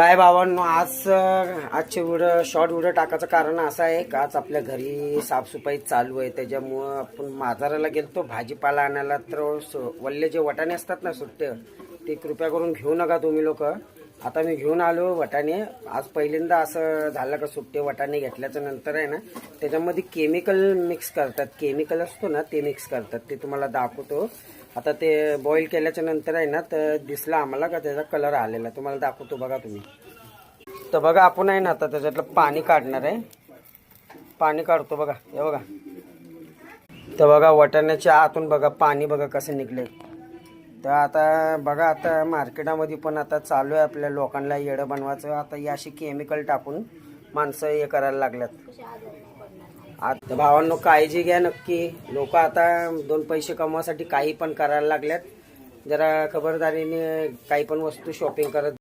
काय बाबांनो आज आजचे व्हिडिओ शॉर्ट व्हिडिओ टाकायचं कारण असं आहे का आज आपल्या घरी साफसफाई चालू आहे. त्याच्यामुळं आपण बाजाराला गेलतो भाजीपाला आणायला. तर वल्ले जे वटाणे असतात ना सुट्टे ते कृपया करून घेऊ नका तुम्ही लोक. आता मी घेऊन आलो वटाणे. आज पहिल्यांदा असं झालं का सुट्टे वटाणे घेतल्याच्या नंतर आहे ना त्याच्यामध्ये केमिकल मिक्स करतात. केमिकल असतो ना ते मिक्स करतात. ते तुम्हाला दाखवतो. आता ते बॉईल केल्याच्यानंतर आहे ना तर दिसला आम्हाला का त्याचा कलर आलेला. तुम्हाला दाखवतो बघा तुम्ही. तर बघा आपण आहे ना आता त्याच्यातलं पाणी काढणार आहे. पाणी काढतो बघा. हे बघा. तर बघा वटाण्याच्या आतून बघा पाणी बघा कसं निघले तर आता बघा आता मार्केटामध्ये पण आता चालू आहे आपल्या लोकांना येडं बनवायचं. आता ही अशी केमिकल टाकून माणसं हे करायला लागल्यात. आता भावांनो काळजी घ्या नक्की. लोक आता दोन पैसे कमवासाठी काही पण करायला लागल्यात. जरा खबरदारीने काही पण वस्तू शॉपिंग करत